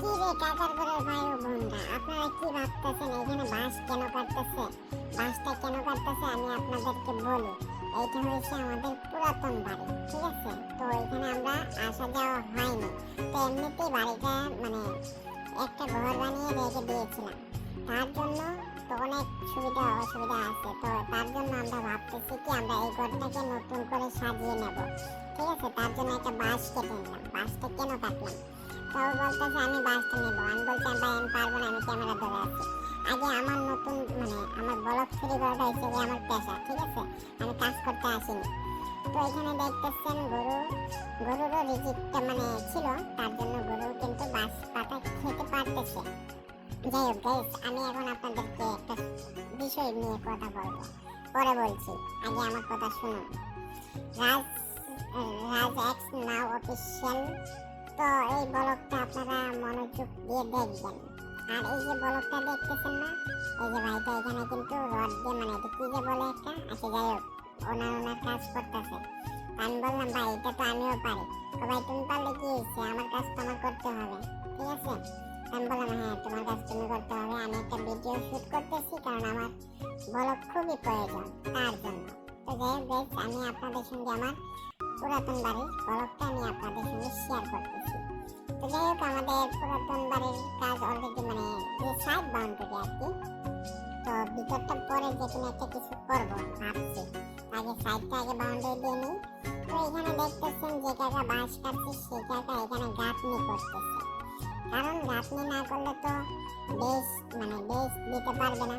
কি রে কাকার ঘরের ভাই ও আমি আপনাদেরকে বলি, এইটা হয়েছে আমাদের আছে? তো এখানে আমরা আসা যাওয়া হয়নি। তো এমনিতেই বাড়িটা মানে একটা ঘর বানিয়ে রেখে দিয়েছিলাম। তার জন্য তো অনেক সুবিধা অসুবিধা আছে। তো তার জন্য আমরা ভাবতেছি কি আমরা এই ঘরটাকে নতুন করে সাজিয়ে নেব। ঠিক আছে? তার জন্য একটা বাঁশ কেটে নিলাম। বাঁশটা কেন কাটলাম? তো ও বলতেছে, আমি বাসটা নেব। আমি বলছি ভাই আমি পারব না, আমি ক্যামেরা ধরে আছি। আগে আমার নতুন মানে আমার ব্লগ তৈরি করাটা হচ্ছে গিয়ে আমার পেশা, ঠিক আছে? আমি কাজ করতে আসিনি। তো এখানে দেখতেছেন গরু, গরুরও রিজিকটা মানে ছিল, তার জন্য গরু কিন্তু বাস পাতা খেতে পারতেছে। যাই হোক গাইস আমি এখন আপনাদেরকে একটা বিষয় নিয়ে কথা বলব। পরে বলছি, আগে আমার কথা শুনুন। রাজ রাজ এক্স নাও অফিসিয়াল তো এই ব্লগটা আপনারা মনোযোগ দিয়ে দেখবেন। আর এই যে ব্লগটা দেখতেছেন না, এই যে ভাইটা এখানে কিন্তু রড দিয়ে মানে এটা কি যে বলে একটা আচ্ছা যাই হোক, ওনার ওনার কাজ করতেছে। আমি বললাম, ভাই, এটা তো আমিও পারি। ভাই, তুমি পারলে কি হয়েছে? আমার কাজ তো ব্লগ খুবই প্রয়োজন তার জন্য। তো যাই হোক আমি আপনাদের সঙ্গে আমার পুরাতন বাড়ির ব্লগটা আমি আপনাদের সঙ্গে শেয়ার করতেছি। তো যাই হোক, আমাদের পুরাতন বাড়ির কাজ অলরেডি মানে যে সাইড বাউন্ডারি আর কি, তো ভিতরটা পরে যে কোনো একটা কিছু করব ভাবছি। আগে সাইডটা আগে বাউন্ডারি দিয়ে নিই। তো এখানে দেখতেছেন যে কাকা বাঁশ কাটছে সে কাকা এখানে গাঁথনি করতেছে। কারণ গাঁথনি না করলে তো বেশ মানে বেশ দিতে পারবে না।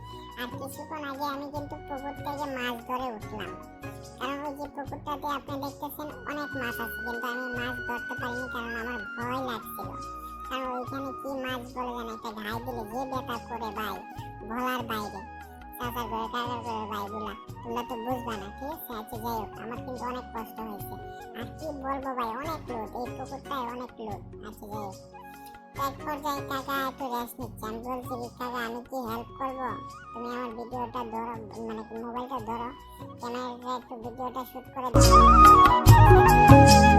কিছুক্ষণ আগে আমি কিন্তু পুকুর থেকে মাছ ধরে উঠলাম। কারণ ওই যে পুকুরটাতে আপনি দেখতেছেন অনেক মাছ আছে, কিন্তু আমি মাছ ধরতে পারিনি কারণ আমার ভয় লাগছিল। কারণ ওইখানে কি মাছ বলে জানে একটা ঘাই দিলে যে বেটা করে ভাই, ভোলার বাইরে। চাচার করে কাকার করে ভাইগুলা তোমরা তো বুঝবা না, ঠিক আছে? আচ্ছা যাই হোক, আমার কিন্তু অনেক কষ্ট হয়েছে। আর কি বলব ভাই, অনেক লোড এই পুকুরটায় অনেক লোড আচ্ছা যাই হোক। এক পর্যায়ে কাকা একটু রেস্ট নিচ্ছে। আমি বলছি কি কাকা আমি কি হেল্প করব? তুমি আমার ভিডিওটা ধরো মানে মোবাইলটা ধরো। ক্যামেরাটা একটু ভিডিওটা শ্যুট করে দাও